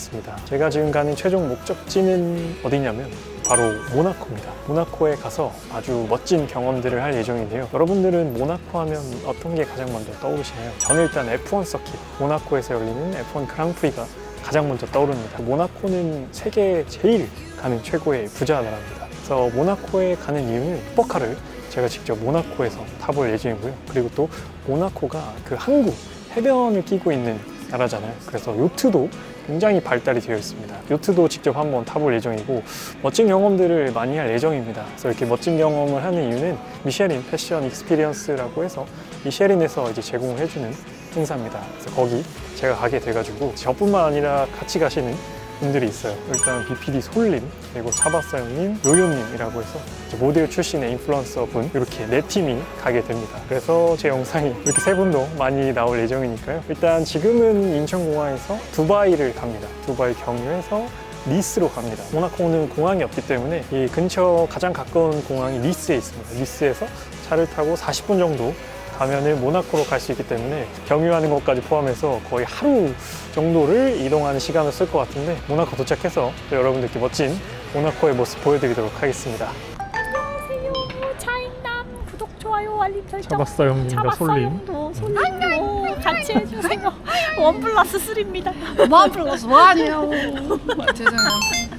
왔습니다. 제가 지금 가는 최종 목적지는 어디냐면 바로 모나코입니다. 모나코에 가서 아주 멋진 경험들을 할 예정인데요. 여러분들은 모나코 하면 어떤 게 가장 먼저 떠오르시나요? 저는 일단 F1 서킷, 모나코에서 열리는 F1 그랑프리가 가장 먼저 떠오릅니다. 모나코는 세계 제일 가는 최고의 부자 나라입니다. 그래서 모나코에 가는 이유는 슈퍼카를 제가 직접 모나코에서 타볼 예정이고요. 그리고 또 모나코가 그 항구, 해변을 끼고 있는 나라잖아요. 그래서 요트도 굉장히 발달이 되어 있습니다. 요트도 직접 한번 타볼 예정이고 멋진 경험들을 많이 할 예정입니다. 그래서 이렇게 멋진 경험을 하는 이유는 미쉐린 패션 익스피리언스라고 해서 미쉐린에서 이제 제공을 해주는 행사입니다. 그래서 거기 제가 가게 돼가지고 저뿐만 아니라 같이 가시는 분들이 있어요. 일단 BPD 솔님, 그리고 차바사형님, 요요님이라고 해서 모델 출신의 인플루언서 분 이렇게 네 팀이 가게 됩니다. 그래서 제 영상이 이렇게 세 분도 많이 나올 예정이니까요. 일단 지금은 인천공항에서 두바이를 갑니다. 두바이 경유해서 니스로 갑니다. 모나코는 공항이 없기 때문에 이 근처 가장 가까운 공항이 니스에 있습니다. 니스에서 차를 타고 40분 정도 가면은 모나코로 갈 수 있기 때문에 경유하는 것까지 포함해서 거의 하루 정도를 이동하는 시간을 쓸 것 같은데 모나코 도착해서 또 여러분들께 멋진 모나코의 모습 보여드리도록 하겠습니다. 안녕하세요. 차인남 구독 좋아요 알림 설정. 잡았어 형님과 잡았어 솔님. 형도 솔님도 같이 해주세요. 원 플러스 3입니다. 원 플러스 원이요. 죄송해요.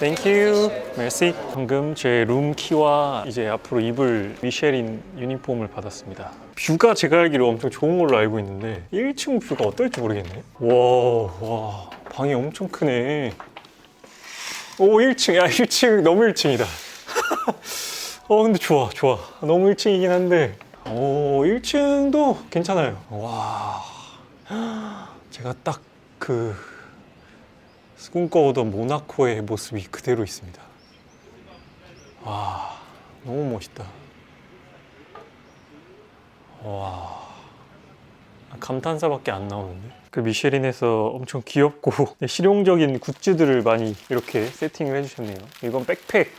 땡큐 메시 방금 제 룸키와 이제 앞으로 입을 미쉐린 유니폼을 받았습니다. 뷰가 제가 알기로 엄청 좋은 걸로 알고 있는데 1층 뷰가 어떨지 모르겠네. 와, 와 방이 엄청 크네. 오 1층 야 1층 너무 1층이다. 어 근데 좋아 좋아. 너무 1층이긴 한데. 오 1층도 괜찮아요. 와 제가 딱그 꿈꿔오던 모나코의 모습이 그대로 있습니다. 와, 너무 멋있다. 와, 감탄사밖에 안 나오는데. 그 미쉐린에서 엄청 귀엽고 실용적인 굿즈들을 많이 이렇게 세팅을 해주셨네요. 이건 백팩,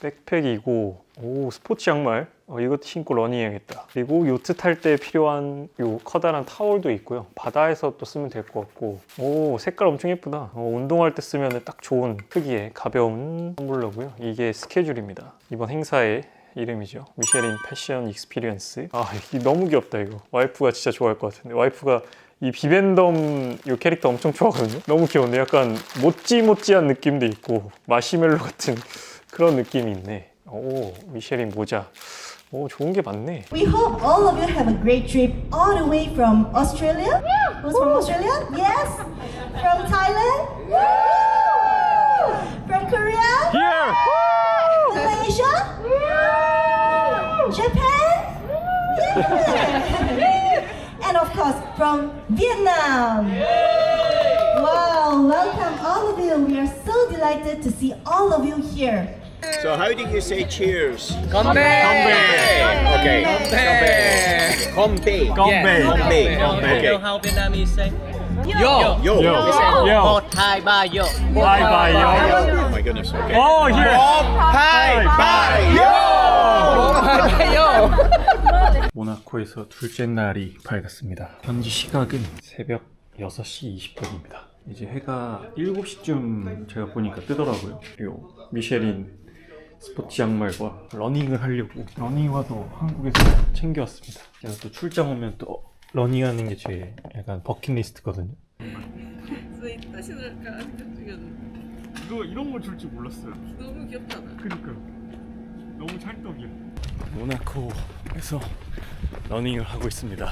백팩이고, 오 스포츠 양말. 어, 이것도 신고 러닝해야겠다. 그리고 요트 탈 때 필요한 요 커다란 타월도 있고요. 바다에서 또 쓰면 될 것 같고, 오 색깔 엄청 예쁘다. 어, 운동할 때 쓰면 딱 좋은 크기의 가벼운 텀블러고요. 이게 스케줄입니다. 이번 행사의 이름이죠. 미쉐린 패션 익스피리언스. 아, 이 너무 귀엽다 이거. 와이프가 진짜 좋아할 것 같은데. 와이프가 이 비벤덤 이 캐릭터 엄청 좋아하거든요. 너무 귀여운데 약간 모찌모찌한 느낌도 있고 마시멜로 같은 그런 느낌이 있네. 오, 미쉐린 모자. 오, 좋은 게 많네. We hope all of you have a great trip all the way from Australia. Yeah. Who's from Australia? Yes. From Thailand. From Korea. Here! Malaysia. Japan. Yeah. and of course from Vietnam. Wow, welcome all of you. We are so delighted to see all of you here. So how did you say cheers? 건배. Okay. Konbe. Konbe. 건배. Konbe. You know Okay. how Vietnamese say? 요. Yo. We say Yo. Bo Thai Ba Yo. Bye bye, yo. Oh my goodness. Okay. Oh, here! Hi. Bye. Yo. 모나코에서 둘째 날이 밝았습니다. 현지 시각은 새벽 6시 20분입니다. 이제 해가 7시쯤 제가 보니까 뜨더라고요. 그리고 미쉐린 스포츠 양말과 러닝을 하려고 러닝화도 한국에서 챙겨왔습니다. 제가 또 출장 오면 또 러닝하는 게 제 약간 버킷리스트거든요. 이거 이런 걸줄줄 몰랐어요. 너무 귀엽잖아. 그니까 너무 찰떡이야. 모나코에서 러닝을 하고 있습니다.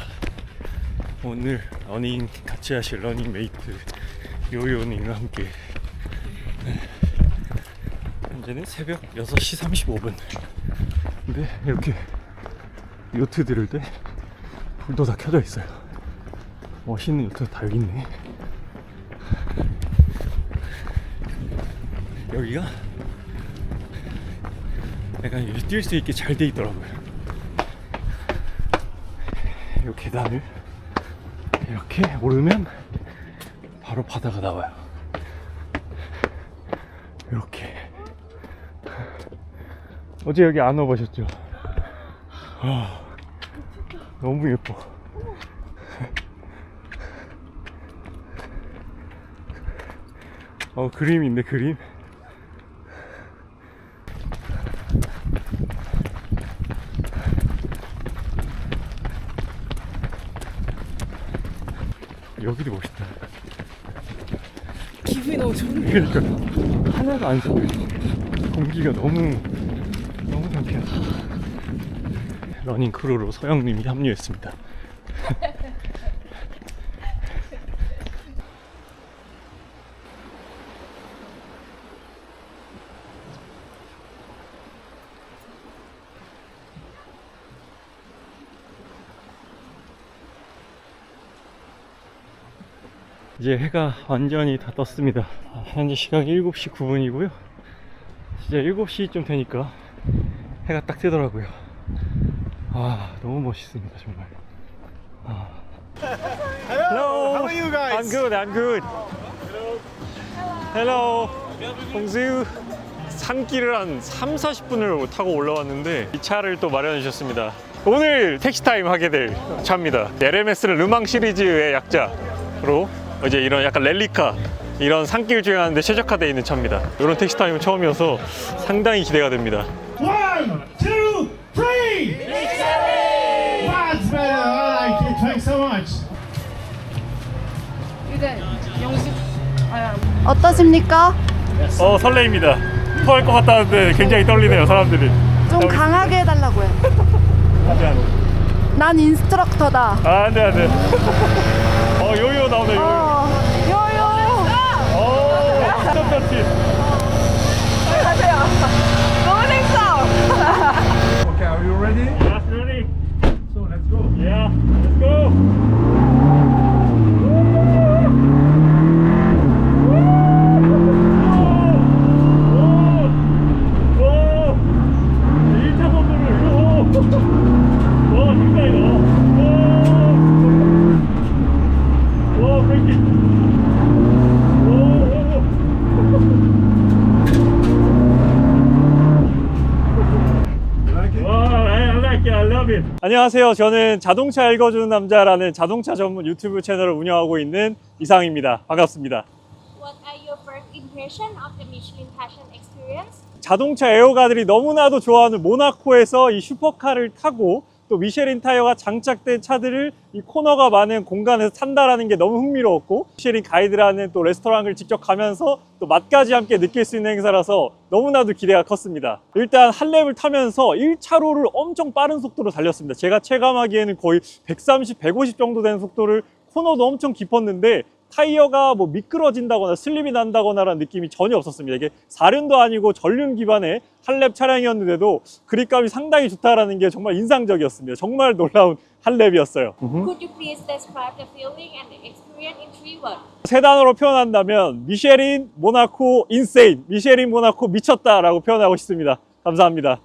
오늘 러닝 같이 하실 러닝 메이트 요요님과 함께 네. 현재는 새벽 6시 35분. 근데 이렇게 요트 들을 때 불도 다 켜져 있어요. 멋있는 요트가 다 여기 있네. 여기가 약간 뛸 수 있게 잘 돼 있더라고요. 이 계단을 이렇게 오르면 바로 바다가 나와요. 이렇게. 어제 여기 안 와보셨죠? 아, 너무 예뻐. 어, 그림 있네, 그림. 여기도 멋있다. 기분이 너무 좋은데. 그러니까 하나도 안 소리. 공기가 너무 상쾌하다. 러닝 크루로 서영님이 합류했습니다. 이제 해가 완전히 다 떴습니다. 아, 현재 시각이 7시 9분이고요. 진짜 7시쯤 되니까 해가 딱 뜨더라고요. 아, 너무 멋있습니다, 정말. 아. Hello. How are you guys? I'm good. I'm good. Hello. 홍수. 산길을 한 3, 40분을 타고 올라왔는데 이 차를 또 마련해 주셨습니다. 오늘 택시 타임 하게 될 차입니다. LMS는 르망 시리즈의 약자로 이제 이런 약간 랠리카 이런 산길 주행하는데 최적화되어 있는 차입니다. 이런 택시 타임은 처음이어서 상당히 기대가 됩니다. 이제 영식. 아야. 어떠십니까? 어 설레입니다. 토할 것 같다는데 굉장히 떨리네요 사람들이. 좀 강하게 해달라고요. 하지 않아. 난 인스트럭터다. 아, 안돼 안돼. 어 요요 나오네 요요. 어, 요요. 오, 스톱 터치. Okay, are you ready? Yes, ready. So let's go. Yeah, let's go. 안녕하세요. 저는 자동차 읽어주는 남자라는 자동차 전문 유튜브 채널을 운영하고 있는 이상입니다. 반갑습니다. What are your first impression of the Michelin Passion experience? 자동차 애호가들이 너무나도 좋아하는 모나코에서 이 슈퍼카를 타고 또 미쉐린 타이어가 장착된 차들을 이 코너가 많은 공간에서 탄다라는 게 너무 흥미로웠고 미쉐린 가이드라는 또 레스토랑을 직접 가면서 또 맛까지 함께 느낄 수 있는 행사라서 너무나도 기대가 컸습니다. 일단 한 랩을 타면서 1차로를 엄청 빠른 속도로 달렸습니다. 제가 체감하기에는 거의 130, 150 정도 되는 속도를 코너도 엄청 깊었는데 타이어가 뭐 미끄러진다거나 슬립이 난다거나라는 느낌이 전혀 없었습니다. 이게 사륜도 아니고 전륜 기반의 한랩 차량이었는데도 그립감이 상당히 좋다라는 게 정말 인상적이었습니다. 정말 놀라운 한랩이었어요. Could you please describe the feeling and the experience in three words? 세 단어로 표현한다면 미쉐린 모나코 인세인, 미쉐린 모나코 미쳤다라고 표현하고 싶습니다. 감사합니다.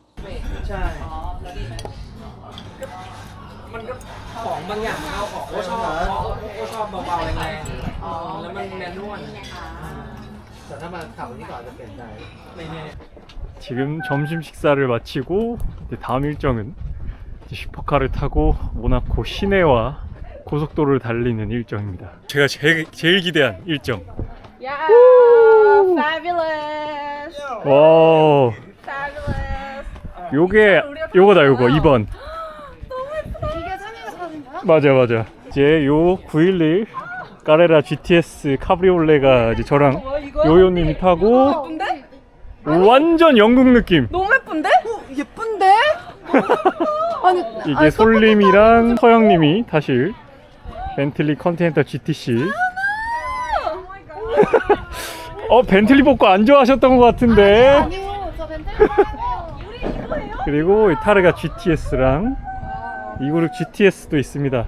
ของบางอย่างมันเอาของโอชอบโอชอบเบาๆแรงๆ แล้วมันแมนนวลแต่ถ้ามาขับนี่ก็อาจจะเปลี่ยนใจไม่แน่ 지금 점심 식사를 마치고 이제 다음 일정은 이제 슈퍼카를 타고 모나코 시내와 고속도로를 달리는 일정입니다. 제가 제일, 제일 기대한 일정. Yeah, fabulous, 와, fabulous. 요게 요거다 요거 2번. 이게 찬이가 사는 거야? 맞아 맞아. 이제 요 911 까레라 GTS 카브리올레가 이제 저랑 요요님이 타고 예쁜데? 완전 영국 느낌. 너무 예쁜데? 예쁜데? 아니 이게 솔님이랑 서영님이 타실 벤틀리 컨티넨탈 GTC. 어 벤틀리 뽑고 안 좋아하셨던 것 같은데. 아니요, 저 벤틀리 그리고 이 타르가 GTS랑 296 GTS도 있습니다.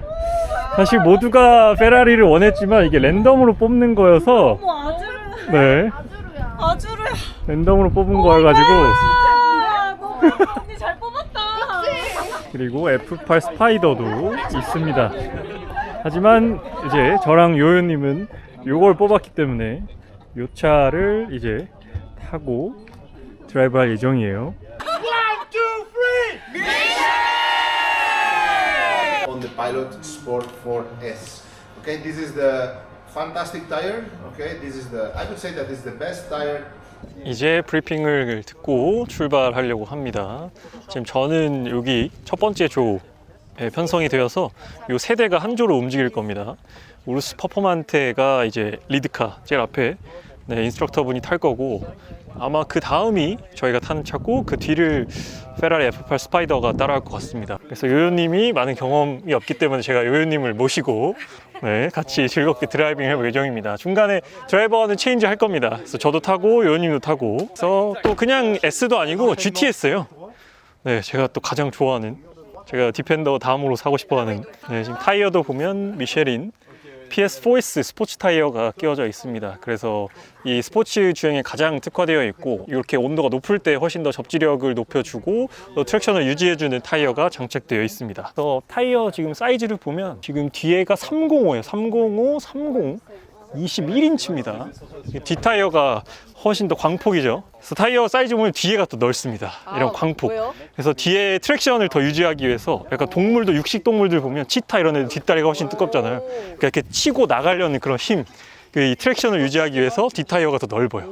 사실 모두가 페라리를 원했지만 이게 랜덤으로 뽑는 거여서 뭐 아주르, 네 아주르야. 아주르. 랜덤으로 뽑은 거여가지고 아, 너무 예뻐. 언니 잘 뽑았다. 그리고 F8 스파이더도 있습니다. 하지만 이제 저랑 요요님은 요걸 뽑았기 때문에 요 차를 이제 타고 드라이브할 예정이에요. On the Pilot Sport 4S. Okay, this is the fantastic tire. Okay, this is the I would say that is the best tire 이제 브리핑을 듣고 출발하려고 합니다. 지금 저는 여기 첫 번째 조에 편성이 되어서 이 세 대가 한 조로 움직일 겁니다. 우르스 퍼포만테가 이제 리드카 제일 앞에 네, 인스트럭터 분이 탈 거고 아마 그 다음이 저희가 타는 차고 그 뒤를 페라리 F8 스파이더가 따라할 것 같습니다. 그래서 요요님이 많은 경험이 없기 때문에 제가 요요님을 모시고 네, 같이 즐겁게 드라이빙 해볼 예정입니다. 중간에 드라이버는 체인지 할 겁니다. 그래서 저도 타고 요요님도 타고 그래서 또 그냥 S도 아니고 GTS예요. 네, 제가 또 가장 좋아하는 제가 디펜더 다음으로 사고 싶어하는 네, 지금 타이어도 보면 미쉐린 PS4S 스포츠 타이어가 끼워져 있습니다. 그래서 이 스포츠 주행에 가장 특화되어 있고 이렇게 온도가 높을 때 훨씬 더 접지력을 높여주고 또 트랙션을 유지해주는 타이어가 장착되어 있습니다. 타이어 지금 사이즈를 보면 지금 뒤에가 305예요. 305, 30. 21인치입니다. 뒷타이어가 훨씬 더 광폭이죠. 그래서 타이어 사이즈 보면 뒤에가 또 넓습니다. 이런 광폭. 그래서 뒤에 트랙션을 더 유지하기 위해서 약간 동물도 육식 동물들 보면 치타 이런 애들 뒷다리가 훨씬 두껍잖아요. 그러니까 이렇게 치고 나가려는 그런 힘. 그이 트랙션을 유지하기 위해서 뒷타이어가 더 넓어요.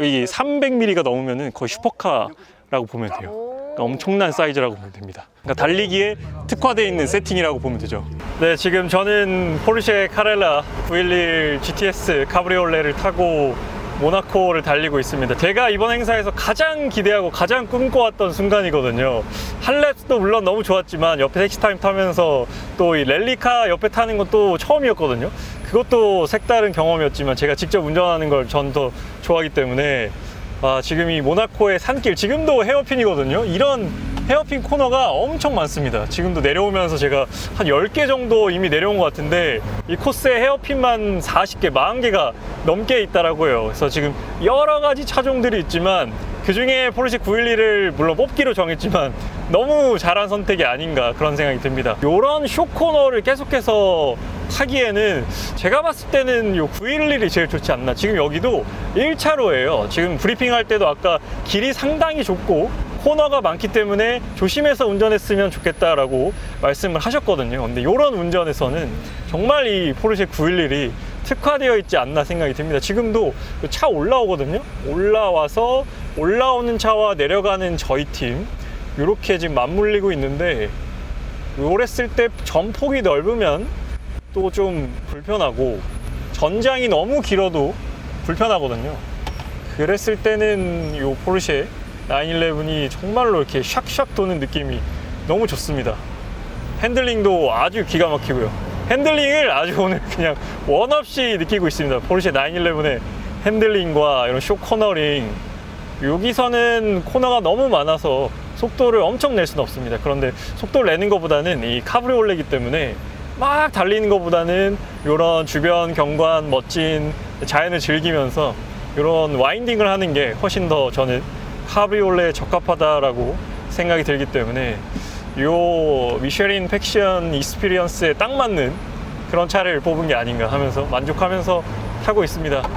이 300mm가 넘으면 거의 슈퍼카라고 보면 돼요. 그러니까 엄청난 사이즈라고 보면 됩니다. 그러니까 달리기에 특화되어 있는 세팅이라고 보면 되죠. 네, 지금 저는 포르쉐 카렐라 911 GTS 카브리올레를 타고 모나코를 달리고 있습니다. 제가 이번 행사에서 가장 기대하고 가장 꿈꿔왔던 순간이거든요. 할렛도 물론 너무 좋았지만 옆에 택시타임 타면서 또 이 랠리카 옆에 타는 것도 처음이었거든요. 그것도 색다른 경험이었지만 제가 직접 운전하는 걸 전 더 좋아하기 때문에 아, 지금 이 모나코의 산길, 지금도 헤어핀이거든요. 이런 헤어핀 코너가 엄청 많습니다. 지금도 내려오면서 제가 한 10개 정도 이미 내려온 것 같은데 이 코스에 헤어핀만 40개, 40개가 넘게 있더라고요. 그래서 지금 여러 가지 차종들이 있지만 그 중에 포르쉐 911을 물론 뽑기로 정했지만 너무 잘한 선택이 아닌가 그런 생각이 듭니다. 이런 쇼코너를 계속해서 타기에는 제가 봤을 때는 요 911이 제일 좋지 않나. 지금 여기도 1차로예요. 지금 브리핑 할 때도 아까 길이 상당히 좁고 코너가 많기 때문에 조심해서 운전했으면 좋겠다라고 말씀을 하셨거든요. 근데 이런 운전에서는 정말 이 포르쉐 911이 특화되어 있지 않나 생각이 듭니다. 지금도 그차 올라오거든요. 올라와서 올라오는 차와 내려가는 저희 팀 이렇게 지금 맞물리고 있는데 쓸때 전폭이 넓으면 또 좀 불편하고 전장이 너무 길어도 불편하거든요. 그랬을 때는 이 포르쉐 911이 정말로 이렇게 샥샥 도는 느낌이 너무 좋습니다. 핸들링도 아주 기가 막히고요. 핸들링을 아주 오늘 그냥 원 없이 느끼고 있습니다. 포르쉐 911의 핸들링과 이런 쇼 코너링. 여기서는 코너가 너무 많아서 속도를 엄청 낼 수는 없습니다. 그런데 속도를 내는 것보다는 이 카브리올레이기 때문에 막 달리는 것보다는 이런 주변 경관, 멋진 자연을 즐기면서 이런 와인딩을 하는 게 훨씬 더 저는 카브리올레에 적합하다라고 생각이 들기 때문에 요 미쉐린 팩션 이스피리언스에 딱 맞는 그런 차를 뽑은 게 아닌가 하면서 만족하면서 타고 있습니다.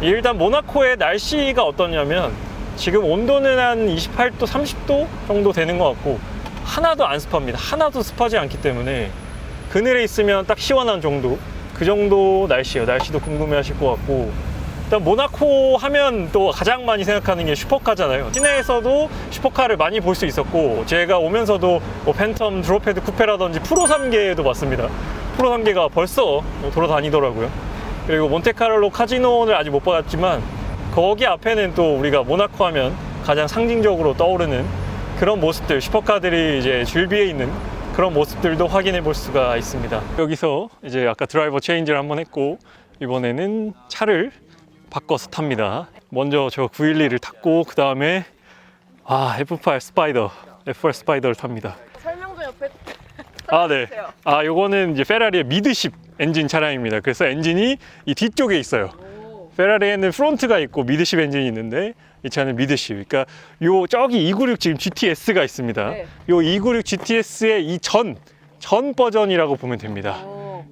일단 모나코의 날씨가 어떠냐면 지금 온도는 한 28도, 30도 정도 되는 것 같고 하나도 안 습합니다. 하나도 습하지 않기 때문에 그늘에 있으면 딱 시원한 정도 그 정도 날씨예요. 날씨도 궁금해하실 것 같고 일단 모나코 하면 또 가장 많이 생각하는 게 슈퍼카잖아요. 시내에서도 슈퍼카를 많이 볼 수 있었고 제가 오면서도 뭐 팬텀, 드로페드 쿠페라든지 프로 3계도 봤습니다. 프로 3계가 벌써 돌아다니더라고요. 그리고 몬테카를로 카지노는 아직 못 받았지만 거기 앞에는 또 우리가 모나코 하면 가장 상징적으로 떠오르는 그런 모습들 슈퍼카들이 이제 줄비에 있는 그런 모습들도 확인해 볼 수가 있습니다. 여기서 이제 아까 드라이버 체인지를 한번 했고 이번에는 차를 바꿔서 탑니다. 먼저 저 911을 탔고 그 다음에 아 F8 스파이더 F8 스파이더를 탑니다. 설명 좀 옆에 아, 네. 아, 요거는 이제 페라리의 미드십 엔진 차량입니다. 그래서 엔진이 이 뒤쪽에 있어요. 페라리에는 프론트가 있고 미드십 엔진이 있는데 이 차는 미드십. 그러니까 요 저기 296 지금 GTS가 있습니다. 네. 요296 GTS의 이 전, 전 버전이라고 보면 됩니다.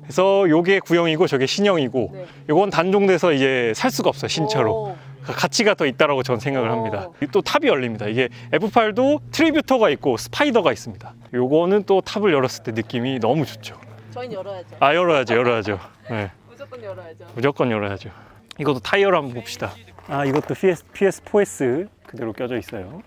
그래서 요게 구형이고 저게 신형이고 네. 요건 단종돼서 이제 살 수가 없어요, 신차로. 오. 가치가 더 있다라고 저는 생각을 합니다. 또 탑이 열립니다. 이게 F8도 트리뷰터가 있고 스파이더가 있습니다. 요거는 또 탑을 열었을 때 느낌이 너무 좋죠. 저희는 열어야죠. 아 열어야죠, 열어야죠. 네. 무조건 열어야죠. 무조건 열어야죠. 이것도 타이어를 한번 봅시다. 아 이것도 PS, PS4S 그대로 껴져 있어요.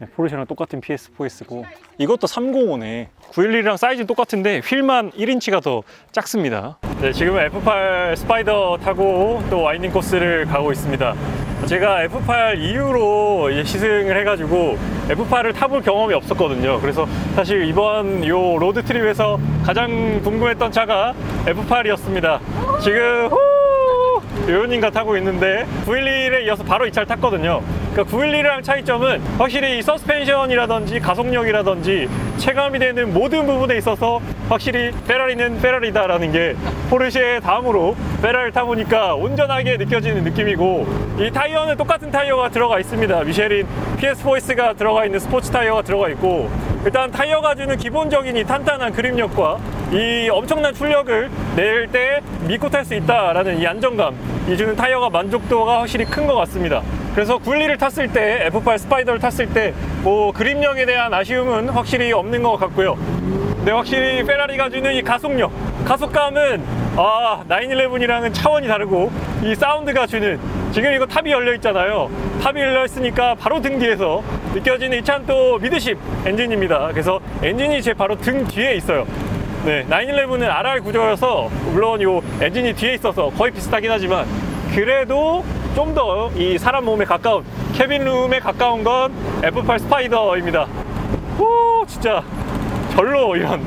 네, 포르쉐랑 똑같은 PS4S고 이것도 305네. 911이랑 사이즈는 똑같은데 휠만 1인치가 더 작습니다. 네, 지금 F8 스파이더 타고 또 와인딩 코스를 가고 있습니다. 제가 F8 이후로 시승을 해가지고 F8을 타볼 경험이 없었거든요. 그래서 사실 이번 요 로드 트립에서 가장 궁금했던 차가 F8이었습니다. 지금 후! 요요님과 타고 있는데 911에 이어서 바로 이 차를 탔거든요. 그러니까 911이랑 차이점은 확실히 이 서스펜션이라든지 가속력이라든지 체감이 되는 모든 부분에 있어서 확실히 페라리는 페라리다라는 게 포르쉐 다음으로 페라리를 타보니까 온전하게 느껴지는 느낌이고 이 타이어는 똑같은 타이어가 들어가 있습니다. 미쉐린 PS4S가 들어가 있는 스포츠 타이어가 들어가 있고 일단 타이어가 주는 기본적인 이 탄탄한 그립력과 이 엄청난 출력을 낼 때 믿고 탈 수 있다라는 이 안정감 이 주는 타이어가 만족도가 확실히 큰 것 같습니다. 그래서 911을 탔을 때 F8 스파이더를 탔을 때 뭐 그립력에 대한 아쉬움은 확실히 없는 것 같고요. 근데 확실히 페라리가 주는 이 가속력, 가속감은 아 911이랑은 차원이 다르고 이 사운드가 주는 지금 이거 탑이 열려 있잖아요. 탑이 열려 있으니까 바로 등 뒤에서 느껴지는 이 차는 또 미드십 엔진입니다. 그래서 엔진이 제 바로 등 뒤에 있어요. 네, 911은 RR 구조여서 물론 요 엔진이 뒤에 있어서 거의 비슷하긴 하지만 그래도 좀 더 이 사람 몸에 가까운 캐빈 룸에 가까운 건 F8 스파이더입니다. 오 진짜 절로 이런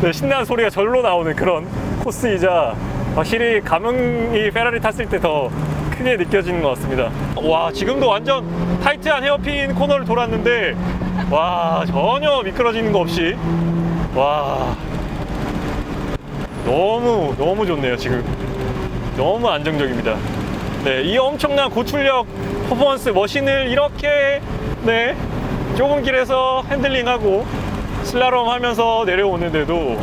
네, 신나는 소리가 절로 나오는 그런 코스이자 확실히 감흥이 페라리 탔을 때 더 크게 느껴지는 것 같습니다. 와 지금도 완전 타이트한 헤어핀 코너를 돌았는데 와 전혀 미끄러지는 거 없이 와 너무 너무 좋네요 지금 너무 안정적입니다. 네, 이 엄청난 고출력 퍼포먼스 머신을 이렇게 네 좁은 길에서 핸들링하고 슬라롬 하면서 내려오는데도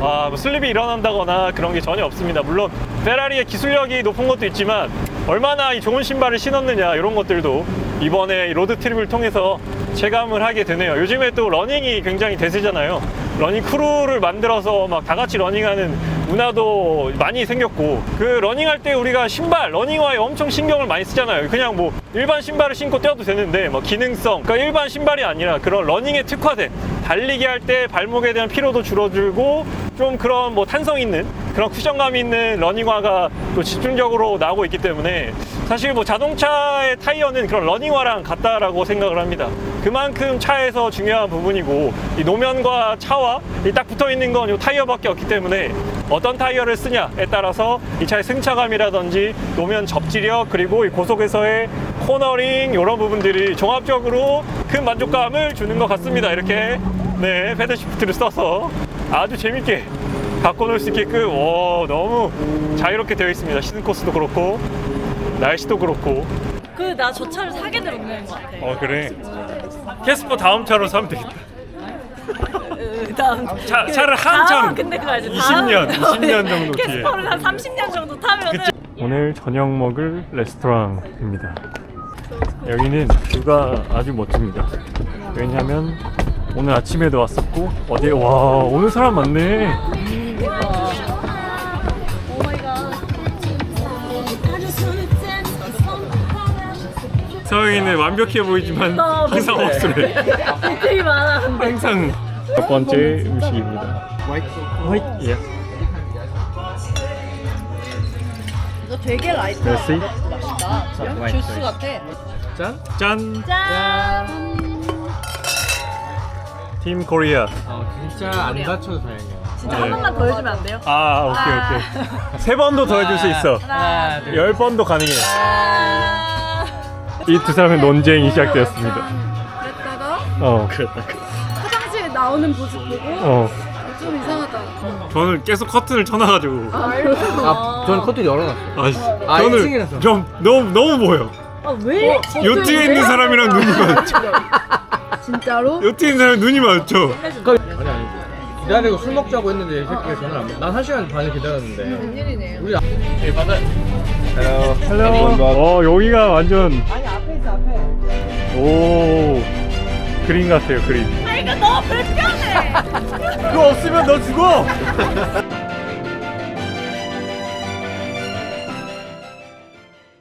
아, 뭐 슬립이 일어난다거나 그런 게 전혀 없습니다. 물론 페라리의 기술력이 높은 것도 있지만 얼마나 이 좋은 신발을 신었느냐 이런 것들도 이번에 이 로드 트립을 통해서 체감을 하게 되네요. 요즘에 또 러닝이 굉장히 대세잖아요. 러닝 크루를 만들어서 막 다 같이 러닝하는 문화도 많이 생겼고 그 러닝할 때 우리가 신발 러닝화에 엄청 신경을 많이 쓰잖아요. 그냥 뭐 일반 신발을 신고 뛰어도 되는데 뭐 기능성 그러니까 일반 신발이 아니라 그런 러닝에 특화된 달리기 할 때 발목에 대한 피로도 줄어들고 좀 그런 뭐 탄성 있는 그런 쿠션감 있는 러닝화가 또 집중적으로 나오고 있기 때문에 사실 뭐 자동차의 타이어는 그런 러닝화랑 같다라고 생각을 합니다. 그만큼 차에서 중요한 부분이고 이 노면과 차와 이 딱 붙어 있는 건 이 타이어밖에 없기 때문에 어떤 타이어를 쓰냐에 따라서 이 차의 승차감이라든지 노면 접지력 그리고 이 고속에서의 코너링 이런 부분들이 종합적으로 큰 만족감을 주는 것 같습니다. 이렇게 네 패드 시프트를 써서 아주 재밌게 바꿔놓을 수 있게끔 오, 너무 자유롭게 되어 있습니다. 시즌 코스도 그렇고 날씨도 그렇고 그 나 저 차를 사게 되는 것 같아. 어 그래 캐스퍼 다음 차로 사면 되겠다 그 다음 차- 그 차를 한참 다음 근데 그거 알지? 20년, 20년 정도 뒤에. 캐스퍼를 한 30년 정도 타면은 오늘 저녁 먹을 레스토랑입니다 여기는 뷰가 아주 멋집니다 왜냐면 오늘 아침에도 왔었고 어제 와 오늘 사람 많네 서영이는 완벽해 보이지만 항상. 억울해 되게 많아. 근데. 항상 첫 번째 음식입니다. 화이트. 예. 이거 되게 라이트. merci. 맛있다. 주스 같아. 짠. 짠. 짠. 팀 코리아. 어, 진짜 안 다쳐도 다행이야. 진짜 네. 한 번만 더 해주면 안 돼요? 아 오케이 오케이. 세 번도 더 해줄 수 있어. 하나, 둘, 열 번도 가능해. 짠. 이두 사람의 논쟁이 시작되었습니다. 그랬다가 어 그랬다. 화장실에 나오는 모습 보고 어 좀 이상하다. 저는 계속 커튼을 쳐놔가지고. 아, 저는 커튼 열어놨어. 아, 아, 저는 1층이라서. 좀 너무 너무 보여. 아 왜? 요트에 있는 사람이랑 눈이 마주쳐. 진짜로? 요트에 있는 사람 눈이 마주쳐. 기다리고 술 먹자고 했는데 이 새끼가 전화 안 받. 난한 시간 반을 기다렸는데. 웬일이네요. 우리 헬로. 헬로. 어 여기가 완전. 아니 앞에 있어 앞에. 오 그림 같아요 그림. 아 이거 너무 불편해. 그거 없으면 너 죽어.